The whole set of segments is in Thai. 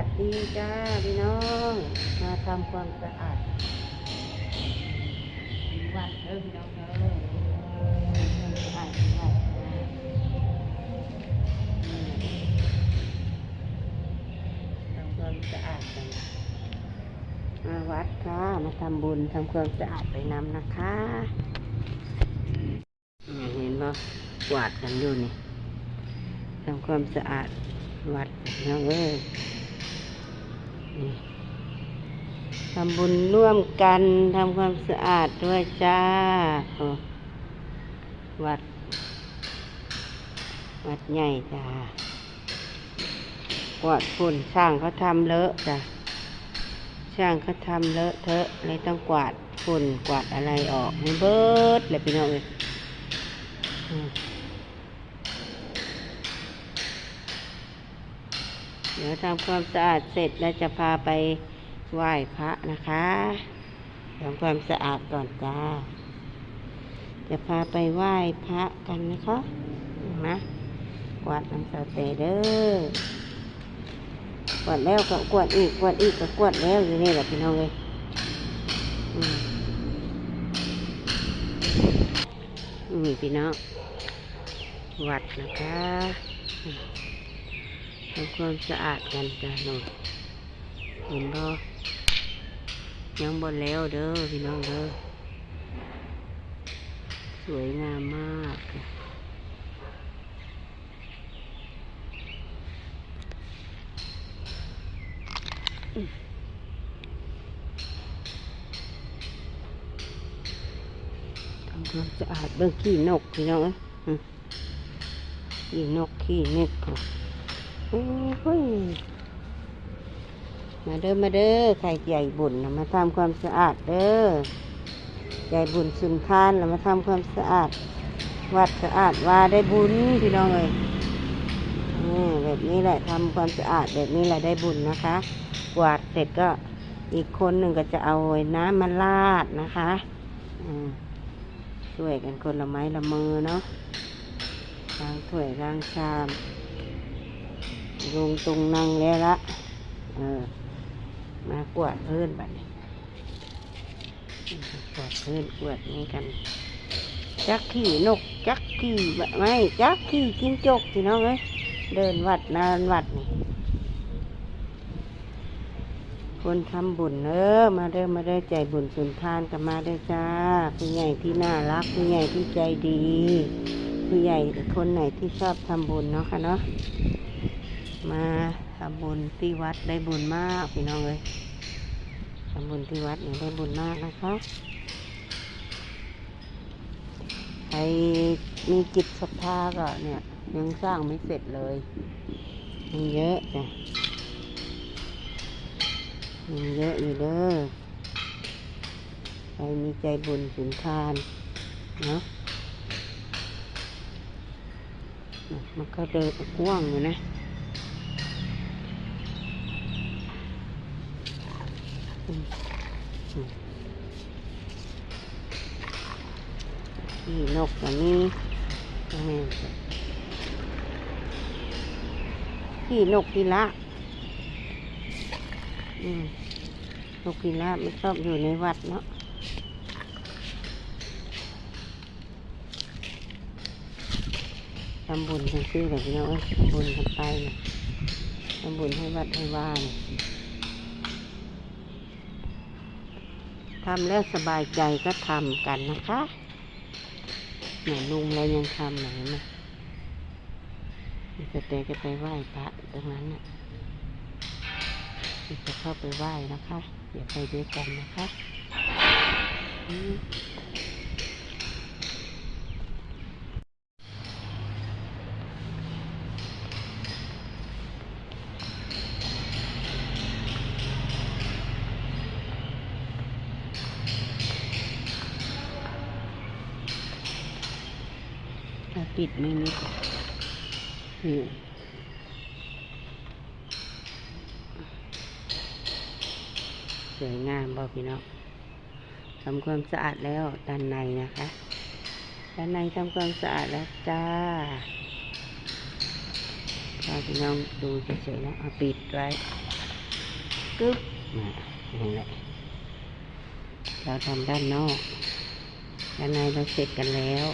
วัสดีจ้าพี่น้อง มาทำความสะอาดวัดเด้อพี่น้องเอความสะอาดวัดทำความสะอาดกันมาวัดค่ะ มาทำบุญทำความสะอาดไปนำนะคะเห็นบ่กวาดกันอยู่นี่ทำความสะอาดวัดนะเว้ย ทำบุญร่วมกันทำความสะอาดด้วยจ้า วัด วัดใหญ่จ้ากวาดฝุ่นช่างเขาทำเลอะจ้ะช่างเขาทำเลอะเทอะเลยต้องกวาดฝุ่นกวาดอะไรออกให้เบิดเลยพี่น้องเลย เดี๋ยวทำความสะอาดเสร็จแล้วจะพาไปไหว้พระนะคะทำความสะอาดก่อนจ้า จะพาไปไหว้พระกันนะคะนะกวาดน้ำสาเตเด้อกวาดแล้วก็กวาดอีกกวาดอีกก็กวาดแล้วอยู่นี่แหละพี่น้องเลยมนี่พี่น้องวัดนะคะ ทำความสะอาดกันจ้ะหนูเห็นบ่ยังบนแล้วเด้อพี่น้องเด้อสวยงามมากทำความสะอาดเบื้องขี้นกพี่น้องเอ้ยอืมขี้นกขี้เน็กค่ะ มาเด้อมาเด้อใครใหญ่บุญมาทำความสะอาดเด้อใหญ่บุญสุนทานน่ะมาทำความสะอาด วัดสะอาดว่าได้บุญพี่น้องเลยนี่แบบนี้แหละทำความสะอาดแบบนี้แหละได้บุญนะคะ กวาดเสร็จก็อีกคนหนึ่งก็จะเอาไอน้ำมาลาดนะคะช่วยกันคนละไม้ละมือเนาะล้างถ้วยล้างชาม ลงตรงนั่งแล้วละเออ มากวาดพื้นบัดนี้กวาดพื้นกวดนี่กัน จักขี่นก จักขี่บะไม่จักขี่จิ้งจกพี่น้องเอ้ยเดินวัดนานวัดนี่คนทำบุญเออมาเด้อมาเด้อใจบุญสุนทานกันมาเด้อจ้าผู้ใหญ่ที่น่ารักผู้ใหญ่ที่ใจดี ผู้ใหญ่คนไหนที่ชอบทำบุญเนาะค่ะเนาะ มาทำบุญที่วัดได้บุญมากพี่น้องเลยทำบุญที่วัดนี่ได้บุญมากนะคะใครมีจิตศรัทธาก็เนี่ยยังสร้างไม่เสร็จเลยยังเยอะจ้ะยังเยอะอยู่เด้อใครมีใจบุญสุนทานเนาะมันก็เดินกว้างอยู่นะ ขี้นกแบบนี้ขี้นกพิละนกพิละไม่ชอบอยู่ในวัดเนาะทำบุญกันซื้อแบบนี้เนาะเอ้ยทำบุญกันไปนะทำบุญให้วัดให้ว่าน ทำแล้วสบายใจก็ทำกันนะคะไหนลุงเรายังทำไหนนะจะเตะจะไปไหว้พระตรงนั้นน่ะจะเข้าไปไหว้นะคะ เดี๋ยวไปด้วยกันนะคะ ถ้าปิดไม่มิดนี่สวยงามบ่พี่น้องทำความสะอาดแล้วด้านในนะคะ ด้านในทำความสะอาดแล้วจ้าพาพี่น้องดูเฉยๆนะเอาปิดไว้กึ๊บนะนี่แหละ เราทำด้านนอก ด้านในเราเสร็จกันแล้ว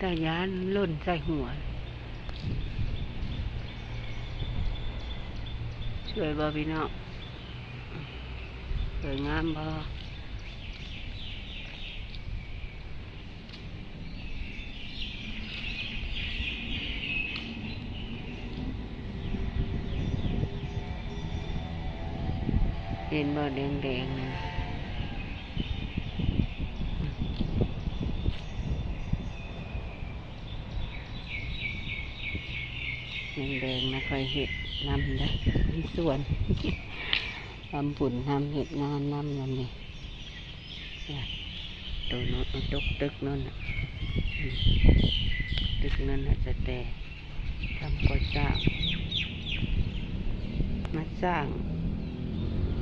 ตายานล่นใส่หัวสวยบ่พี่น้อง วยงามบ่เห็นบ่แดงๆนะแดงๆนะคอยเห็ดนำนะมีส่วน ทำบุญทำเหตุงานนำนั่นนี่ตัวน้นตกตึกนั่นตึกนั่นจะแต่ทำก่อสร้างมาสร้าง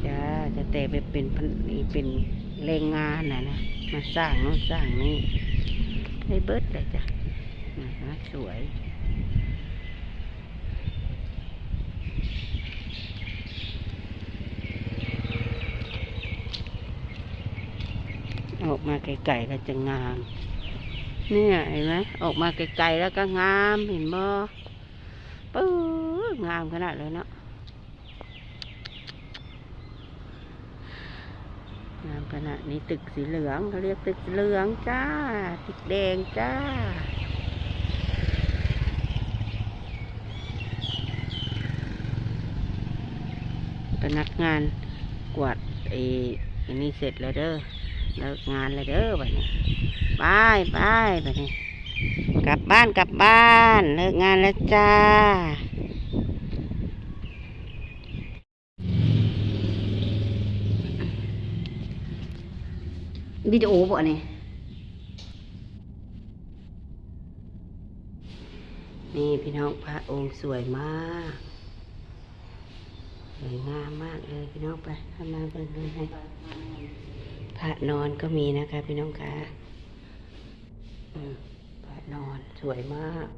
จะจะแต่ไปเป็นพนเป็นแรงงานน่ะนะมาสร้างโน้นสร้างนี่ให้เบิดเลยจ้ะมาสวย ออกมาไกลๆแล้วจะงาม เนี่ยเห็นไหมออกมาไกลๆแล้วก็งามเห็นบ่ปื้องามขนาดเลยเนาะงามขนาดนี้ตึกสีเหลืองเขาเรียกตึกเหลืองจ้า ตึกแดงจ้าพนักงานกวาดไอ้อันนี้เสร็จแล้วเด้อ เลิกงานแล้วเด้อบัดนี้บายบายบัดนี้ กลับบ้านกลับบ้าน เลิกงานแล้วจ้าวิดีโอบ่เนี่ยนี่พี่น้องพระองค์สวยมาก สวยงามมากเลยพี่น้องไปทำมาเบิ่งดูให้พ ระนอนก็มีนะคะพี่น้องคะพระนอนสวยมาก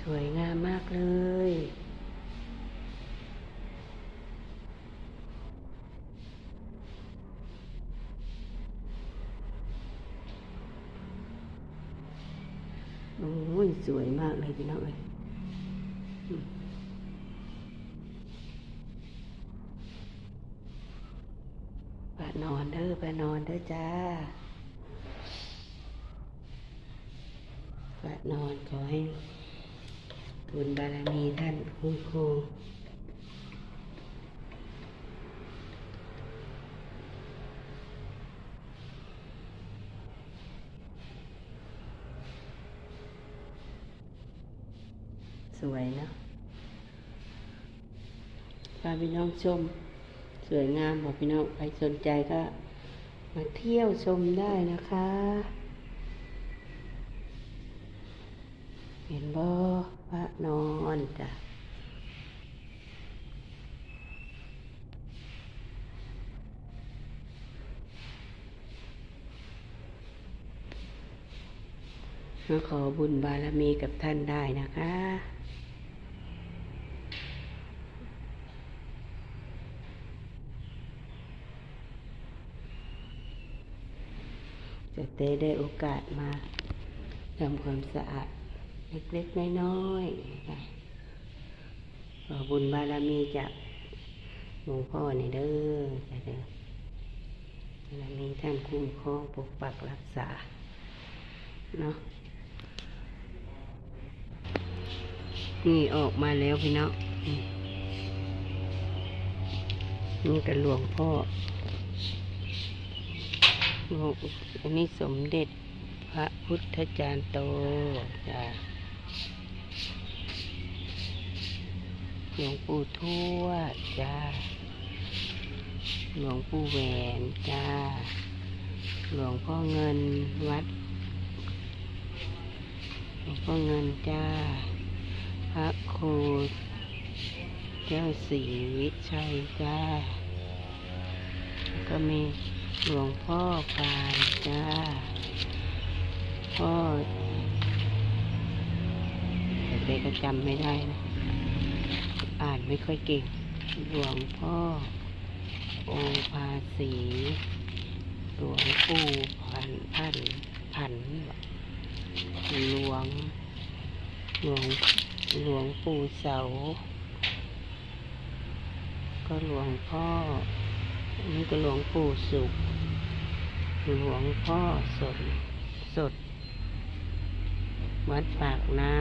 สวยงามมากเลย โอ้ยสวยมากเลยพี่น้องเอ้ยอืมพระ นอนเด้อพระนอนเด้อจ้าพระนอนขอให้บุญบารมีท่านคุ้มครองสวยเนะพาพี่น้องชม สวยงามบอกพี่น้องใครสนใจก็มาเที่ยวชมได้นะคะ เห็นบ่พระนอนจ้ะมาขอบุญบารมีกับท่านได้นะคะ ได้ได้โอกาสมาทำความสะอาดเล็กๆน้อยๆค่ะขอบุญบารมีจากหลวงพ่อนี่เด้อจ้ะเด้อบารมีท่านคุ้มครองปกปักรักษา เนาะนี่ออกมาแล้วพี่น้องนี่นี่กับหลวงพ่อ อ้อันนี้สมเด็จพระพุทธจารย์โตจ้าหลวงปู่ทวดจ้า หลวงปู่แหวนจ้า หลวงพ่อเงินวัด หลวงพ่อเงินจ้า พระครูแก้วศรีวิชัยจ้า ก็มี หลวงพ่อปานจ้าพ่อเด็กก็จำไม่ได้นะอ่านไม่ค่อยเก่ง หลวงพ่อ โอภาสีหลวงปู่พันพันพันหลวง หลวงหลวงปู่เสา ก็หลวงพ่อ นนี้ก็หลวงปู่สุขหลวงพ่อสด สด วัดปากน้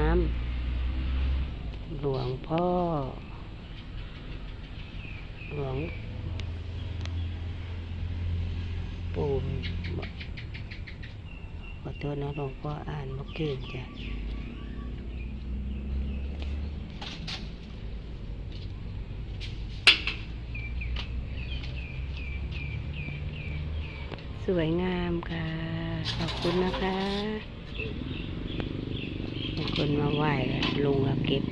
ำ หลวงพ่อ หลวงปู่ขอโทษนะหลวงพ่ออ่านบ่เก่งจ้ะ สวยงามค่ะ ขอบคุณนะคะ คนมาไหว้แล้วลุงก็เก็บ